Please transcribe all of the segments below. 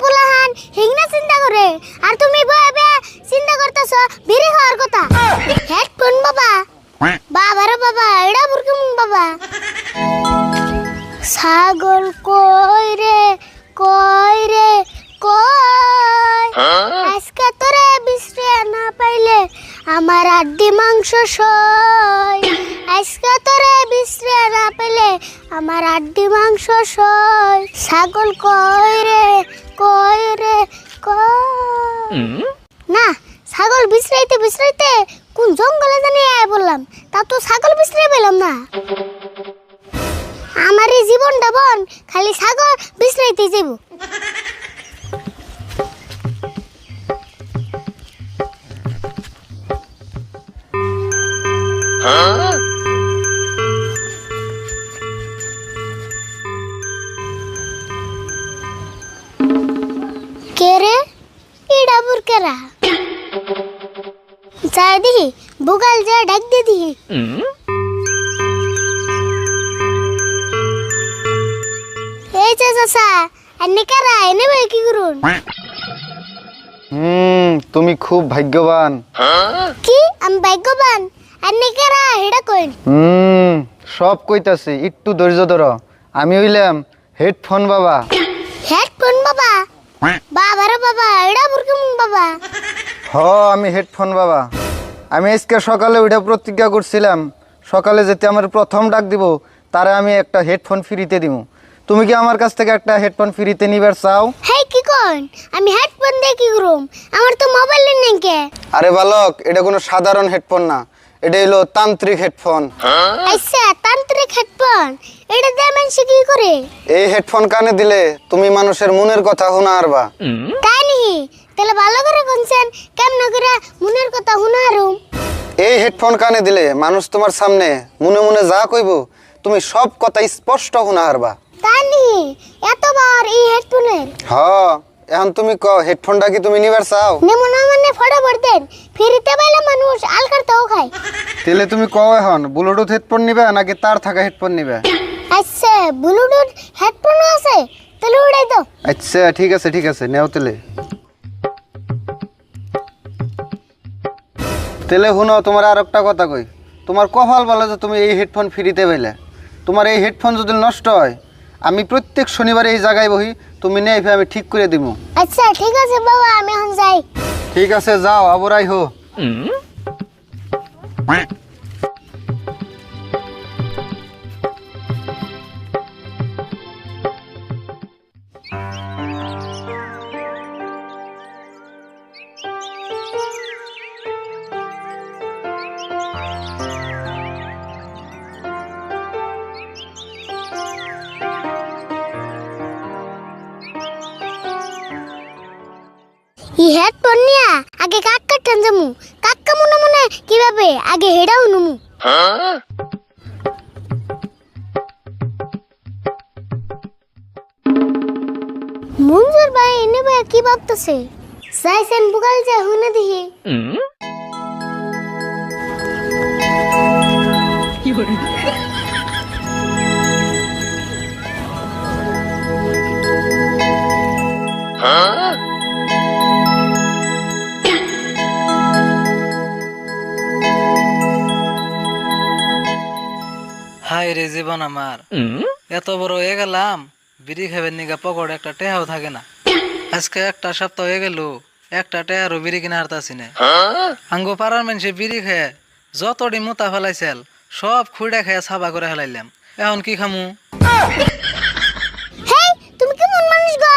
বাবুলাহান হিংনা চিন্তা করে আর তুমি বয়ে বয়ে চিন্তা করতেছ বিড়ি খাওয়ার কথা। হেডফোন বাবা বাবা? রে বাবা এটা বুরকুম বাবা। ছাগল কই রে কই রে কই আজকে তোরে বিশ্রে না পাইলে আমার আড্ডি মাংস সয় আজকে তোরে বিশ্রে না পাইলে আমার আড্ডি মাংস সয় ছাগল কই রে না, ছাগল বিশ্রাইতে বিশ্রাইতে কোন জঙ্গলে জানি আয় বললাম। তা তো ছাগল বিশ্রে পেলাম না। আমার এই জীবনটা বন খালি ছাগল বিশ্রাইতে যাব কে দিহি বুগাল যা ডাক দিয়ে দিহি এই যে চাচা এনে কারা এনে ভাই কি করুন হুম তুমি খুব ভাগ্যবান কি আমি ভাগ্যবান এনে কারা হেডা কইন হুম সব কইতাছি একটু ধৈর্য ধরো আমি হইলাম হেডফোন বাবা হেডফোন বাবা বাবা রে বাবা এডা বুরকুম বাবা হ আমি হেডফোন বাবা আমি আজকে সকালে ওইটা প্রতিজ্ঞা করছিলাম সকালে যেতে আমার প্রথম ডাক দিব তারে আমি একটা হেডফোন ফ্রিতে দিব। তুমি কি আমার কাছ থেকে একটা হেডফোন ফ্রিতে নিবার চাও? হেই কি কইন আমি হেডফোন দিয়ে কি করুম? আমার তো মোবাইল নেই কে? আরে বালক এটা কোনো সাধারণ হেডফোন না। এটা হলো তান্ত্রিক হেডফোন আচ্ছা তান্ত্রিক হেডফোন এটা দিয়ে মানুষ কি করে? এই হেডফোন কানে দিলে তুমি মানুষের মনের কথা শোনা আরবা তাই নাকি? তাহলে ভালো করে কোনছেন কেমন করে মনের কথা শুনারুম? এই হেডফোন কানে দিলে মানুষ তোমার সামনে মনে মনে যা কইব তুমি সব কথা স্পষ্ট শোনা হারবা। তাই নাকি এতবার এই হেডফোনের হ এখন তুমি ক হেডফোনটা কি তুমি নিবার চাও? নেমন মানে ফটো পড়তেন ফিরিতে পাইলে মানুষ আলকার তাও খায়। তাহলে তুমি কও এখন ব্লুটুথ হেডফোন নিবে নাকি তার থাকা হেডফোন নিবে? আচ্ছা ব্লুটুথ হেডফোনও আছে তাহলে উড়াই দাও। আচ্ছা ঠিক আছে ঠিক আছে নেও তেলে তেলে শুনো তোমার আর একটা কথা কই। তোমার কপাল বলে যে তুমি এই হেডফোন ফ্রিতে পাইলে তোমার এই হেডফোন যদি নষ্ট হয় আমি প্রত্যেক শনিবার এই জায়গায় বহি তুমি নেই আমি ঠিক করে দিব আচ্ছা ঠিক আছে বাবা আমি এখন যাই। ঠিক আছে যাও আবরাই হো। এই হেডফোন নিয়া আগে কাক কাটান যামু কাক্কা মনে মনে কীভাবে আগে হেডাও নুমু। মঞ্জুর ভাই, এনে ভাই কি ভাবতেছে? যাইছেন বুকাল যা হুনে দিহি হাই রে জীবন আমার। এত বড় হয়ে গেলাম বিড়ি খাবেন নিগা পকড় একটা টেহাও থাকে না। আজকে একটা সপ্তাহ হয়ে গেল একটা টেহারও বিড়ি কিনা হারতাছি না। আঙ্গো পাড়ার মানুষে বিড়ি খেয়ে যতটি মোতা ফেলাইছিল সব খুঁড়া খেয়ে সাবা করে ফেলাইলাম। এখন কি খামু? হেই তুমি কেমন মানুষ গো?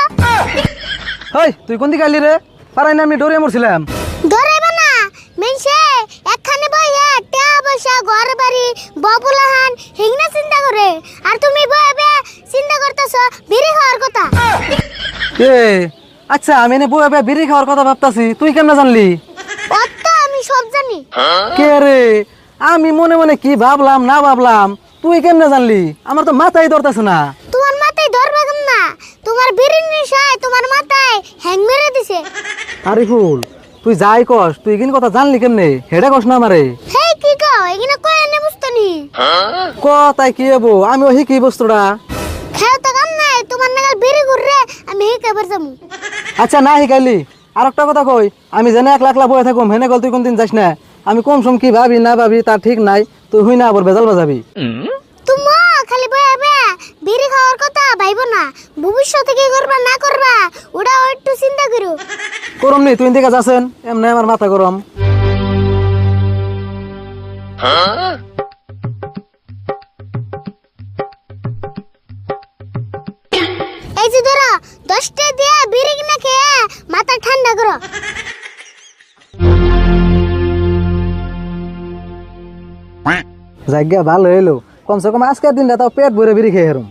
হেই তুই কোন দিকে আইলি রে? পারাই না আমি ডরে মরছিলাম। ধরেবে না টেয়া পয়সা ঘর বাড়ি ববুলাহান হিংনা চিন্তা করে। আর তুমি বয়ে চিন্তা করতেছ বিড়ি খাওয়ার কথা। এ আচ্ছা আমি এনে বয়ে বিড়ি খাওয়ার কথা ভাবতাছি। তুই কেমনে জানলি? অত আমি সব জানি। কে রে? আমি মনে মনে কি ভাবলাম না ভাবলাম তুই কেমনে জানলি? আমার তো মাথায় ধরতেছে না। তোমার মাথায় ধরবে কেন না তোমার বিড়ির নেশায় তোমার মাথায় হ্যাং মেরে দিছে। আরে ফুল তুই যাই কস তুই কিন কথা জানলি কেমনে? হেডা কস না আমারে। কি এনে হব আমি ওই কি বস্তুটা। খেও তো কাম নাই তোমার নাগাল বিড়ি ঘুররে আমি হিকাবার যামু। আচ্ছা না শিকাইলি। আর একটা কথা কই আমি জেনে এক লাখ লাখ বয়ে থাকুম হেনে গল তুই কোনদিন যাস না। আমি কম সম কি ভাবি না ভাবি তা ঠিক নাই তুই হুই না আবার বেজাল বাজাবি। তুমি খালি বয়ে বে বিড়ি খাওয়ার কথা ভাইবো না। ভবিষ্যতে কি করবা না করবা ওটাও একটু চিন্তা করো। করম নি তুই দিকে যাচ্ছেন এমনি আমার মাথা গরম। এই যে ধরো দশটা দিয়ে বিড়ি কিনা খেয়ে মাথা ঠান্ডা করো। জায়গা ভালো এলো কমসে কম আজকের দিনটা তাও পেট ভরে বিড়ি খেয়ে হেরুম।